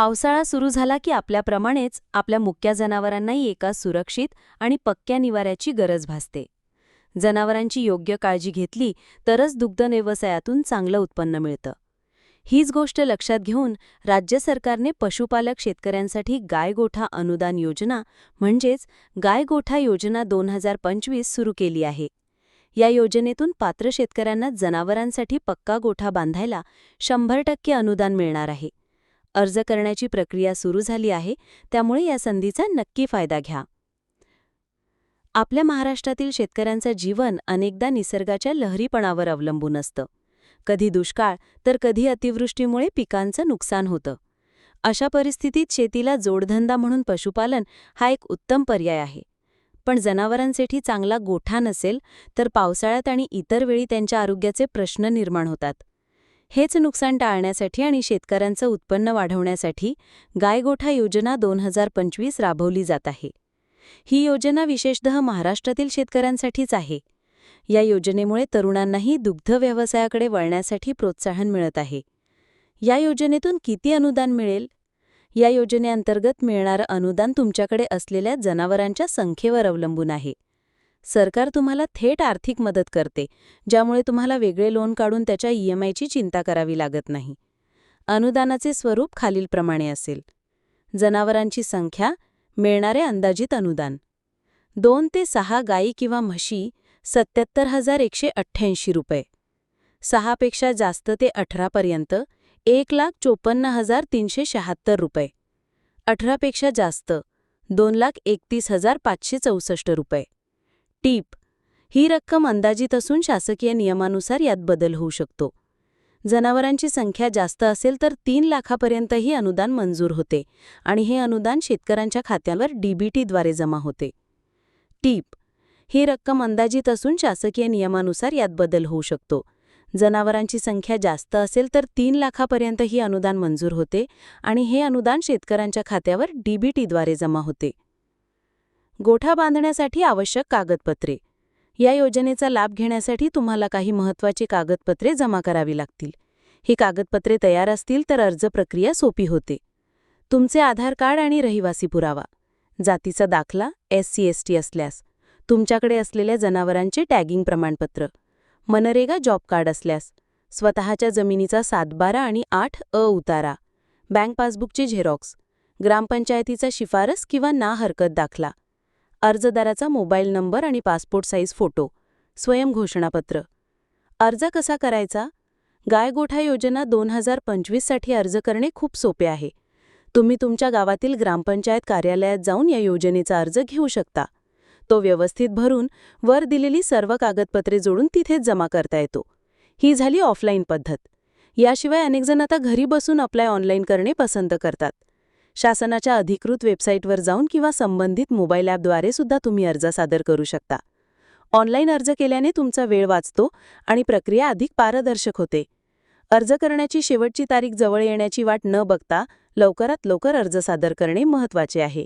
पावसाळा सुरू झाला की आपल्याप्रमाणेच आपल्या मुक्या जनावरांनाही एका सुरक्षित आणि पक्क्या निवाऱ्याची गरज भासते. जनावरांची योग्य काळजी घेतली तरच दुग्ध व्यवसायातून चांगलं उत्पन्न मिळतं. हीच गोष्ट लक्षात घेऊन राज्य सरकारने पशुपालक शेतकऱ्यांसाठी गायगोठा अनुदान योजना म्हणजेच गायगोठा योजना दोन हजार पंचवीस सुरू केली आहे. या योजनेतून पात्र शेतकऱ्यांना जनावरांसाठी पक्का गोठा बांधायला शंभर टक्के अनुदान मिळणार आहे. अर्ज करण्याची प्रक्रिया सुरू झाली आहे त्यामुळे या संधीचा नक्की फायदा घ्या. आपल्या महाराष्ट्रातील शेतकऱ्यांचं जीवन अनेकदा निसर्गाच्या लहरीपणावर अवलंबून असतं. कधी दुष्काळ तर कधी अतिवृष्टीमुळे पिकांचं नुकसान होतं. अशा परिस्थितीत शेतीला जोडधंदा म्हणून पशुपालन हा एक उत्तम पर्याय आहे. पण जनावरांसाठी चांगला गोठा नसेल तर पावसाळ्यात आणि इतर वेळी त्यांच्या आरोग्याचे प्रश्न निर्माण होतात. हेच नुकसान टाळण्यासाठी आणि शेतकऱ्यांचं उत्पन्न वाढवण्यासाठी गायगोठा योजना दोन हजार पंचवीस राबवली जात आहे. ही योजना विशेषतः महाराष्ट्रातील शेतकऱ्यांसाठीच आहे. या योजनेमुळे तरुणांनाही दुग्ध व्यवसायाकडे वळण्यासाठी प्रोत्साहन मिळत आहे. या योजनेतून किती अनुदान मिळेल? या योजनेअंतर्गत मिळणारं अनुदान तुमच्याकडे असलेल्या जनावरांच्या संख्येवर अवलंबून आहे. सरकार तुम्हाला थेट आर्थिक मदत करते ज्यामुळे तुम्हाला वेगळे लोन काढून त्याच्या ईएमआयची चिंता करावी लागत नाही. अनुदानाचे स्वरूप खालीलप्रमाणे असेल. जनावरांची संख्या मिळणारे अंदाजित अनुदान. दोन ते सहा गायी किंवा म्हशी सत्याहत्तर हजार एकशे अठ्ठ्याऐंशी रुपये. सहापेक्षा जास्त ते अठरापर्यंत एक लाख चोपन्न हजार तीनशे शहात्तर रुपये. अठरापेक्षा जास्त दोन लाख एकतीस हजार पाचशे चौसष्ट रुपये. टीप. ही रक्कम अंदाजित असून शासकीय नियमानुसार यात बदल होऊ शकतो. जनावरांची संख्या जास्त असेल तर तीन लाखापर्यंतही अनुदान मंजूर होते आणि हे अनुदान शेतकऱ्यांच्या खात्यावर डीबीटीद्वारे जमा होते. टीप. ही रक्कम अंदाजित असून शासकीय नियमानुसार यात बदल होऊ शकतो. जनावरांची संख्या जास्त असेल तर तीन लाखापर्यंतही अनुदान मंजूर होते आणि हे अनुदान शेतकऱ्यांच्या खात्यावर डीबीटीद्वारे जमा होते. गोठा बांधण्यासाठी आवश्यक कागदपत्रे. या योजनेचा लाभ घेण्यासाठी तुम्हाला काही महत्त्वाची कागदपत्रे जमा करावी लागतील. ही कागदपत्रे तयार असतील तर अर्ज प्रक्रिया सोपी होते. तुमचे आधार कार्ड आणि रहिवासी पुरावा. जातीचा दाखला एस सी एस टी असल्यास. तुमच्याकडे असलेल्या जनावरांचे टॅगिंग प्रमाणपत्र. मनरेगा जॉब कार्ड असल्यास. स्वतःच्या जमिनीचा सातबारा आणि आठ अ उतारा. बँक पासबुकची झेरॉक्स. ग्रामपंचायतीचा शिफारस किंवा ना हरकत दाखला. अर्जदाराचा मोबाईल नंबर आणि पासपोर्ट साईज फोटो स्वयंघोषणापत्र. अर्ज कसा करायचा? गायगोठा योजना दोन हजार पंचवीससाठी अर्ज करणे खूप सोपे आहे. तुम्ही तुमच्या गावातील ग्रामपंचायत कार्यालयात जाऊन या योजनेचा अर्ज घेऊ शकता. तो व्यवस्थित भरून वर दिलेली सर्व कागदपत्रे जोडून तिथेच जमा करता येतो. ही झाली ऑफलाईन पद्धत. याशिवाय अनेकजण आता घरी बसून अप्लाय ऑनलाईन करणे पसंत करतात. शासनाच्या अधिकृत वेबसाईटवर जाऊन किंवा संबंधित मोबाईल ॲपद्वारे सुद्धा तुम्ही अर्ज सादर करू शकता. ऑनलाईन अर्ज केल्याने तुमचा वेळ वाचतो आणि प्रक्रिया अधिक पारदर्शक होते. अर्ज करण्याची शेवटची तारीख जवळ येण्याची वाट न बघता लवकरात लवकर अर्ज सादर करणे महत्त्वाचे आहे.